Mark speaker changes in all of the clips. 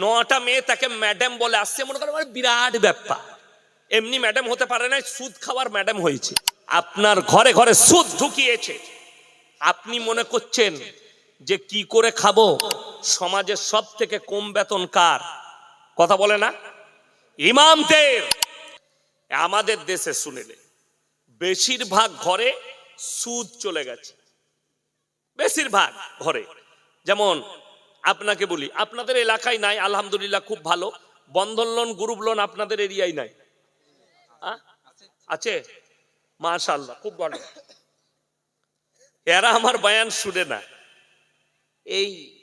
Speaker 1: নটা মেয়ে তাকে ম্যাডাম বলে আসছে, মনে করেন বিরাট ব্যাপার। এমনি ম্যাডাম হতে পারে না, সুদ খাওয়ার ম্যাডাম হয়েছে। আপনার ঘরে ঘরে সুদ ঢুকিয়েছে। আপনি মনে করছেন যে কি করে খাব? সমাজের সব থেকে কম বেতন কার? কথা বলে না? ইমামদের আমাদের দেশে শুনেলে বেশিরভাগ ঘরে সুদ চলে গেছে। বেশিরভাগ ঘরে। যেমন আপনাকে বলি, আপনাদের এলাকায় নাই, আলহামদুলিল্লাহ খুব ভালো। বন্ধন লোন গ্রুপ লোন আপনাদের এরিয়ায় নাই? আছে? মাশাল্লাহ খুব ভালো। এরা আমার বয়ান শুনে না। এই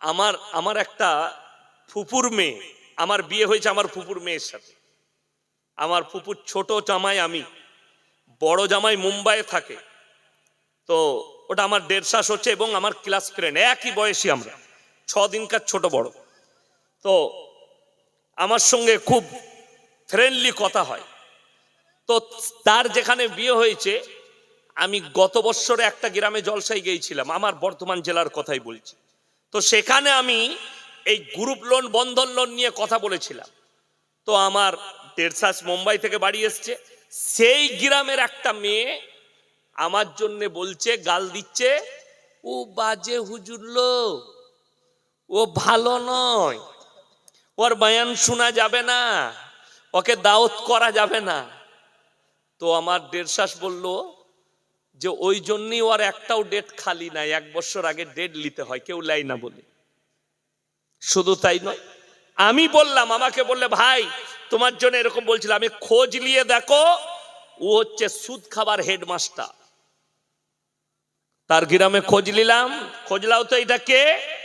Speaker 1: আমার আমার একটা ফুপুর মেয়ে, আমার বিয়ে হয়েছে আমার ফুপুর মেয়ের সাথে। আমার ফুপুর ছোট জামাই আমি, বড় জামাই মুম্বাইয়ে থাকে। তো ওটা আমার দেড় শ্বাস হচ্ছে এবং আমার ক্লাস ফ্রেন্ড একই বয়সী আমরা। ছ দিনকার ছোট বড়। তো আমার সঙ্গে খুব ফ্রেন্ডলি কথা হয়। তো তার যেখানে বিয়ে হয়েছে, আমি গত বছরে একটা গ্রামে জলসাই গিয়েছিলাম, আমার বর্ধমান জেলার কথাই বলছি। তো সেখানে আমি এই গ্রুপ লোন বন্ধন লোন নিয়ে কথা বলেছিলাম। তো আমার দেড়শাস মুম্বাই থেকে বাড়ি এসছে। সেই গ্রামের একটা মেয়ে আমার জন্য বলছে, গাল দিচ্ছে, ও বাজে হুজুরলো ও ভালো নয়। ওর বয়ান শোনা যাবে না। ওকে দাওয়াত করা যাবে না। তো আমার দেড়শাস বলল, যে ওই জন্যই ওর একটাও ডেট খালি নাই। এক বছর আগে ডেট নিতে হয়, কেউ লাই না বলে। শুধু তাই নয়, আমি বললাম, আমাকে বললে, ভাই, তোমার জন্য এরকম বলছিলাম আমি খোঁজ নিয়ে দেখো, ও হচ্ছে সুদ খাবার হেডমাস্টার তার গ্রামে খোঁজ নিলাম। খোঁজলাও তো এটা কে?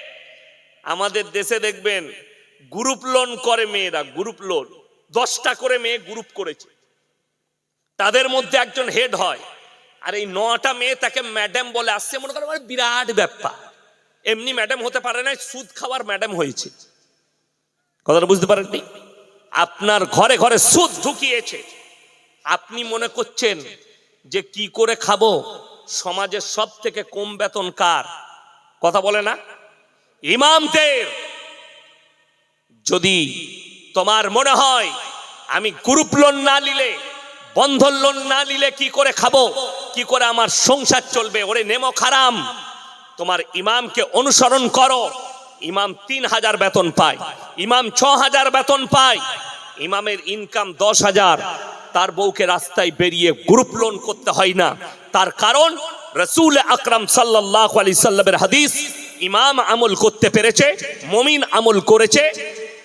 Speaker 1: আমাদের দেশে দেখবেন গ্রুপ লোন করে মেয়েরা গ্রুপ লোন দশটা করে মেয়ে গ্রুপ করেছে। তাদের মধ্যে একজন হেড হয়। আর এই নটা মেয়ে তাকে ম্যাডাম বলে আসছে, মনে করেন বিরাট ব্যাপার। এমনি ম্যাডাম হতে পারে না, সুদ খাওয়ার ম্যাডাম হয়েছে। কথাটা বুঝতে পারেননি? আপনার ঘরে ঘরে সুদ ঢুকিয়েছে। আপনি মনে করছেন যে কি করে খাব? সমাজের সব থেকে কম বেতন কার? কথা বলে না? ইমামদের। যদি তোমার মনে হয় আমি গ্রুপ লোন না নিলে, বন্ধন লোন না নিলে কি করে খাব? কি করে আমার সংসার চলবে? ওরে নেমো খারাম। তোমার ইমামকে অনুসরণ করো। ইমাম তিন হাজার বেতন পায়। ইমাম ছ হাজার বেতন পায়। ইমামের ইনকাম দশ হাজার। তার বউকে রাস্তায় বেরিয়ে গ্রুপ লোন করতে হয় না। তার কারণ রসুল আকরাম সাল্লাহ আলি সাল্লামের হাদিস। ইমাম আমল করতে পেরেছে, মমিন আমল করেছে।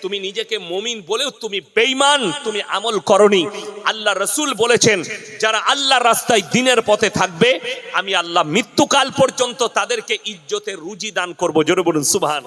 Speaker 1: তুমি নিজেকে মমিন বলেও তুমি বেইমান তুমি আমল করনি। আল্লাহ রসুল বলেছেন, যারা আল্লাহ রাস্তায় দিনের পথে থাকবে, আমি আল্লাহ মৃত্যুকাল পর্যন্ত তাদেরকে ইজ্জতের রুজি দান করব। জোরে বলুন সুবহান